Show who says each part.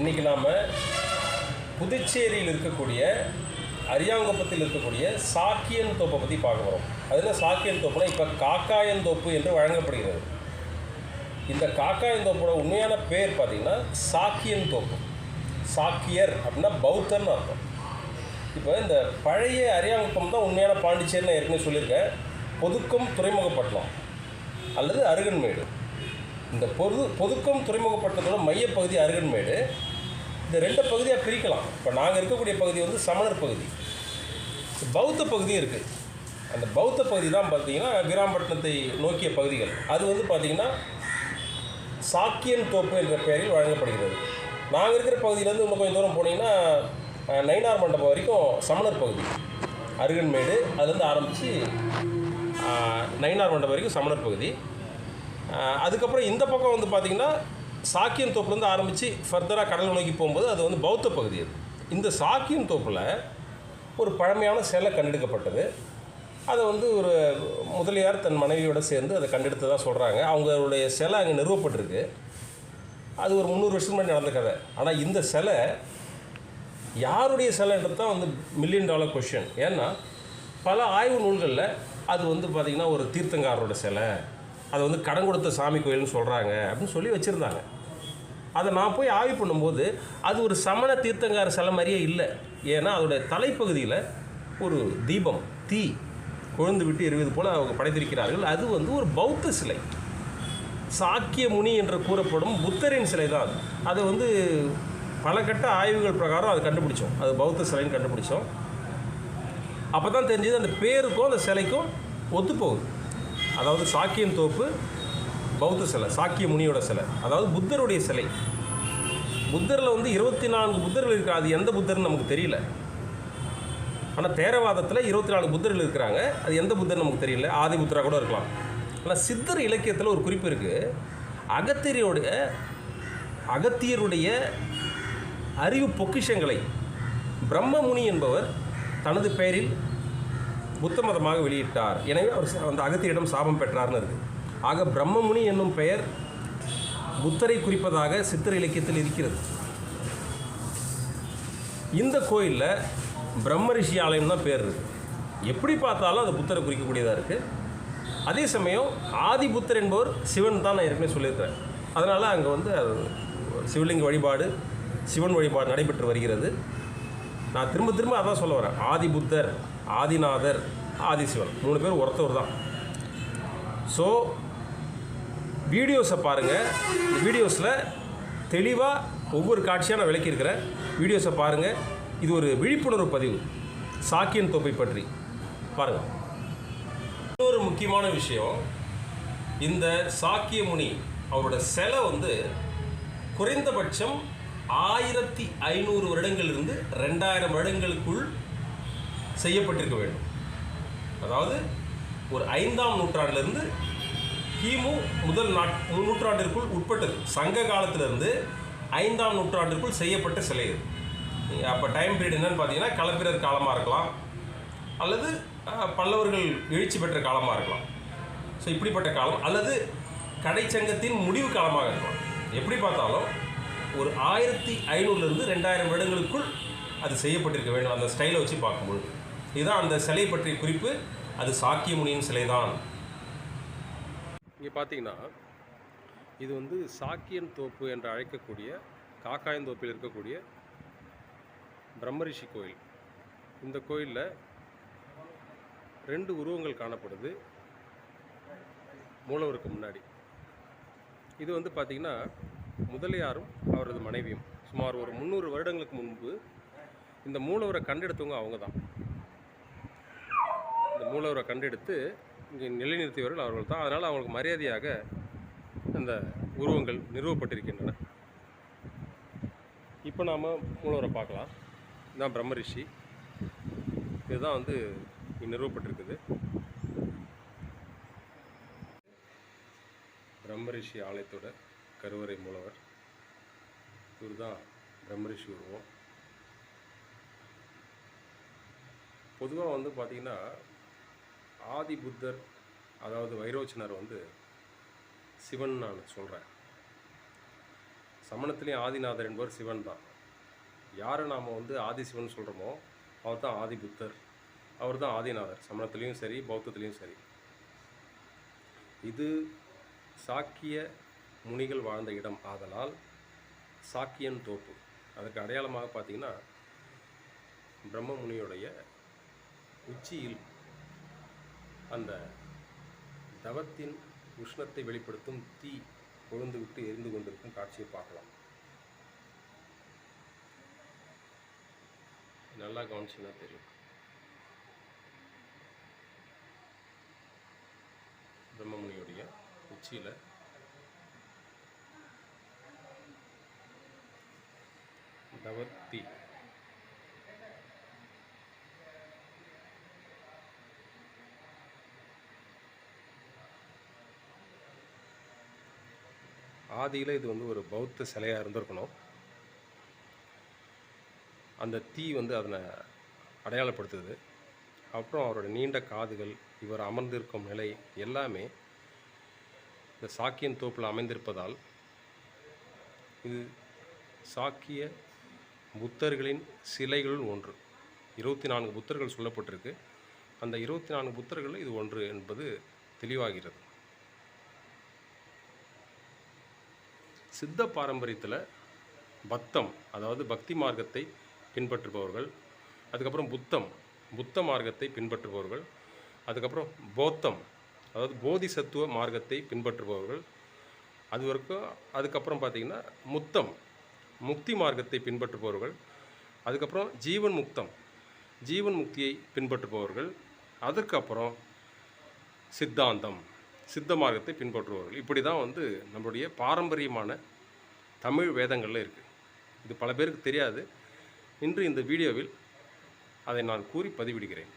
Speaker 1: இன்றைக்கி நாம் புதுச்சேரியில் இருக்கக்கூடிய அரியாங்குப்பத்தில் இருக்கக்கூடிய சாக்கியன் தோப்பை பற்றி பார்க்க போகிறோம் அதில் சாக்கியன் தோப்புனா இப்போ காக்காயன் தோப்பு என்று வழங்கப்படுகிறது. இந்த காக்காயன் தோப்போட உண்மையான பேர் பார்த்திங்கன்னா சாக்கியன் தோப்பு. சாக்கியர் அப்படின்னா பௌத்தர்னு அர்த்தம். இப்போ இந்த பழைய அரியாங்குப்பம் தான் உண்மையான பாண்டிச்சேரின்னு ஏற்கனவே சொல்லியிருக்கேன். பொதுக்கம் துறைமுகப்பட்டினம் அல்லது அருகன்மேடு. இந்த பொது பொதுக்கம் துறைமுகப்பட்டினத்தோட மையப்பகுதி அருகன்மேடு. இந்த ரெண்டு பகுதியாக பிரிக்கலாம். இப்போ நாங்கள் இருக்கக்கூடிய பகுதி வந்து சமணர் பகுதி. பௌத்த பகுதியும் இருக்குது அந்த பௌத்த பகுதி தான் பார்த்தீங்கன்னா வீராம்பட்டினத்தை நோக்கிய பகுதிகள். அது வந்து பார்த்திங்கன்னா சாக்கியன் தோப்பு என்ற பெயரில் வழங்கப்படுகிறது. நாங்கள் இருக்கிற பகுதியிலேருந்து இன்னும் கொஞ்சம் தூரம் போனீங்கன்னா நயினார் மண்டபம் வரைக்கும் சமணர் பகுதி. அருகன்மேடு அதுலேருந்து ஆரம்பித்து நயினார் மண்டபம் வரைக்கும் சமணர் பகுதி. அதுக்கப்புறம் இந்த பக்கம் வந்து பார்த்திங்கன்னா சாக்கியன் தோப்புலேருந்து ஆரம்பித்து ஃபர்தராக கடல் நோக்கி போகும்போது அது வந்து பௌத்த பகுதி அது. இந்த சாக்கியன் தோப்பில் ஒரு பழமையான சிலை கண்டெடுக்கப்பட்டது. அதை வந்து ஒரு முதலியார் தன் மனைவியோட சேர்ந்து அதை கண்டெடுத்ததாக சொல்கிறாங்க அவங்களுடைய சிலை அங்கே நிறுவப்பட்டிருக்கு. அது ஒரு முந்நூறு வருஷம் முன்னாடி நடந்த கதை. ஆனால் இந்த சிலை யாருடைய சிலைன்றது தான் வந்து மில்லியன் டாலர் கொஷின் ஏன்னா பல ஆய்வு நூல்களில் அது வந்து பார்த்திங்கன்னா ஒரு தீர்த்தங்காரரோட சிலை அதை வந்து கடன் கொடுத்த சாமி கோயில்னு சொல்கிறாங்க அப்படின்னு சொல்லி வச்சுருந்தாங்க. அதை நான் போய் ஆய்வு பண்ணும்போது அது ஒரு சமண தீர்த்தங்கார சிலை மாதிரியே இல்லை. ஏன்னா அதோடைய தலைப்பகுதியில் ஒரு தீபம் தீ கொழுந்து விட்டு எரிவது போல் அவங்க படைத்திருக்கிறார்கள். அது வந்து ஒரு பௌத்த சிலை. சாக்கிய முனி என்று கூறப்படும் புத்தரின் சிலை தான். அது அதை வந்து பல கட்ட ஆய்வுகள் பிரகாரம் அது கண்டுபிடிச்சோம். அது பௌத்த சிலைன்னு கண்டுபிடிச்சோம். அப்போ தான் தெரிஞ்சது அந்த பேருக்கும் அந்த சிலைக்கும் ஒத்துப்போகுது. அதாவது சாக்கியன் தோப்பு பௌத்த சிலை சாக்கிய முனியோட சிலை. அதாவது புத்தருடைய சிலை. புத்தரில் வந்து இருபத்தி நான்கு புத்தர்கள் இருக்கிற அது எந்த புத்தர்னு நமக்கு தெரியல. ஆனால் தேரவாதத்தில் இருபத்தி நாலு புத்தர்கள் இருக்கிறாங்க. அது எந்த புத்தர் நமக்கு தெரியல. ஆதி புத்தராக கூட இருக்கலாம். ஆனால் சித்தர் இலக்கியத்தில் ஒரு குறிப்பு இருக்குது அகத்தியருடைய அகத்தியருடைய அறிவு பொக்கிஷங்களை பிரம்மமுனி என்பவர் தனது பெயரில் புத்த மதமாக வெளியிட்டார். எனவே அவர் அந்த அகத்தியிடம் சாபம் பெற்றார்னு இருக்கு. ஆக பிரம்மமுனி என்னும் பெயர் புத்தரை குறிப்பதாக சித்தர் இலக்கியத்தில் இருக்கிறது. இந்த கோயிலில் பிரம்மரிஷி ஆலயம் தான் பேர் இருக்குது எப்படி பார்த்தாலும் அது புத்தரை குறிக்கக்கூடியதாக இருக்குது அதே சமயம் ஆதி புத்தர் என்பவர் சிவன் தான் நான் ஏற்கனவே சொல்லியிருக்கிறேன். அதனால் அங்கே வந்து சிவலிங்க வழிபாடு சிவன் வழிபாடு நடைபெற்று வருகிறது. நான் திரும்ப திரும்ப அதான் சொல்ல வரேன். ஆதி புத்தர் ஆதிநாதர் ஆதிசிவன். மூணு பேர் ஒருத்தவர் தான். ஸோ வீடியோஸை பாருங்கள் இந்த வீடியோஸில் தெளிவாக ஒவ்வொரு காட்சியாக நான் விளக்கியிருக்கிறேன் வீடியோஸை பாருங்கள் இது ஒரு விழிப்புணர்வு பதிவு. சாக்கியன் தொப்பை பற்றி. பாருங்கள் இன்னொரு முக்கியமான விஷயம் இந்த சாக்கிய முனி அவரோட சிலை வந்து குறைந்தபட்சம் ஆயிரத்தி ஐநூறு வருடங்களிலிருந்து ரெண்டாயிரம் வருடங்களுக்குள் செய்யப்பட்டிருக்க வேண்டும். அதாவது ஒரு ஐந்தாம் நூற்றாண்டிலிருந்து கிமு முதல் நாட் நூற்றாண்டிற்குள் உட்பட்டது. சங்க காலத்திலிருந்து ஐந்தாம் நூற்றாண்டிற்குள் செய்யப்பட்ட சிலை இது. அப்போ டைம் பீரியட் என்னன்னு பார்த்தீங்கன்னா களப்பிரர் காலமாக இருக்கலாம். அல்லது பல்லவர்கள் எழுச்சி பெற்ற காலமாக இருக்கலாம். ஸோ இப்படிப்பட்ட காலம். அல்லது கடைச்சங்கத்தின் முடிவு காலமாக இருக்கலாம். எப்படி பார்த்தாலும் ஒரு ஆயிரத்தி ஐநூறுலேருந்து ரெண்டாயிரம் வருடங்களுக்குள் அது செய்யப்பட்டிருக்க வேண்டும். அந்த ஸ்டைலை வச்சு பார்க்கும்பொழுது. இதுதான் அந்த சிலை பற்றிய குறிப்பு. அது சாக்கியமுனியின் சிலை தான் இங்கே பார்த்தீங்கன்னா இது வந்து சாக்கியன் தோப்பு என்று அழைக்கக்கூடிய காக்காயன் தோப்பில் இருக்கக்கூடிய பிரம்மரிஷி கோயில். இந்த கோயிலில் ரெண்டு உருவங்கள் காணப்படுது. மூலவருக்கு முன்னாடி. இது வந்து பார்த்திங்கன்னா முதலியாரும் அவரது மனைவியும். சுமார் ஒரு முந்நூறு வருடங்களுக்கு முன்பு இந்த மூலவரை கண்டெடுத்தவங்க அவங்க தான் மூலவரை கண்டெடுத்து இங்கே நிலைநிறுத்தியவர்கள் அவர்கள் தான். அதனால் அவங்களுக்கு மரியாதையாக அந்த உருவங்கள் நிறுவப்பட்டிருக்கின்றன. இப்போ நாம் மூலவரை பார்க்கலாம். இதுதான் பிரம்மரிஷி இதுதான் வந்து இங்கே நிறுவப்பட்டிருக்குது. பிரம்மரிஷி ஆலயத்தோட கருவறை மூலவர். இவர் தான் பிரம்மரிஷி உருவம். பொதுவாக வந்து பார்த்திங்கன்னா ஆதி புத்தர் அதாவது வைரோச்சனர் வந்து சிவன் நான் சொல்கிறேன் சமணத்திலையும் ஆதிநாதர் என்பவர் சிவன் தான். யாரை நாம் வந்து ஆதிசிவன் சொல்கிறோமோ அவர் தான் ஆதி புத்தர் அவர் தான் ஆதிநாதர். சமணத்துலேயும் சரி பௌத்தத்துலேயும் சரி. இது சாக்கிய முனிகள் வாழ்ந்த இடம். ஆதலால் சாக்கியன் தோப்பு. அதற்கு அடையாளமாக பார்த்தீங்கன்னா பிரம்ம முனியுடைய உச்சியில் அந்த தவத்தின் உஷ்ணத்தை வெளிப்படுத்தும் தீ கொழுந்து விட்டு எரிந்து கொண்டிருக்கும் காட்சியை பார்க்கலாம். நல்லா கவனிச்சிங்கன்னா தெரியும். பிரம்மமுனியுடைய உச்சியில் தவத்தி ஆதியில் இது வந்து ஒரு பௌத்த சிலையாக இருந்திருக்கணும். அந்த தீ வந்து அதனை அடையாளப்படுத்துது. அப்புறம் அவரோட நீண்ட காதுகள் இவர் அமர்ந்திருக்கும் நிலை எல்லாமே இந்த சாக்கியன் தோப்பில் அமைந்திருப்பதால் இது சாக்கிய புத்தர்களின் சிலைகளுள் ஒன்று. இருபத்தி நான்கு புத்தர்கள் சொல்லப்பட்டிருக்கு. அந்த இருபத்தி நான்கு புத்தர்கள் இது ஒன்று என்பது தெளிவாகிறது. சித்த பாரம்பரியத்தில் பத்தம் அதாவது பக்தி மார்க்கத்தை பின்பற்றுபவர்கள் அதுக்கப்புறம் புத்தம் புத்த மார்க்கத்தை பின்பற்றுபவர்கள் அதுக்கப்புறம் போத்தம் அதாவது போதிசத்துவ மார்க்கத்தை பின்பற்றுபவர்கள் அது வரைக்கும் அதுக்கப்புறம் பார்த்திங்கன்னா முத்தம் முக்தி மார்க்கத்தை பின்பற்றுபவர்கள் அதுக்கப்புறம் ஜீவன் முக்தம் ஜீவன் முக்தியை பின்பற்றுபவர்கள் அதற்கப்புறம் சித்தாந்தம். சித்த மார்க்கத்தை பின்பற்றுபவர்கள். இப்படி தான் வந்து நம்மளுடைய பாரம்பரியமான தமிழ் வேதங்களில் இருக்குது இது பல பேருக்கு தெரியாது. இன்று இந்த வீடியோவில் அதை நான் கூறி பதிவிடுகிறேன்.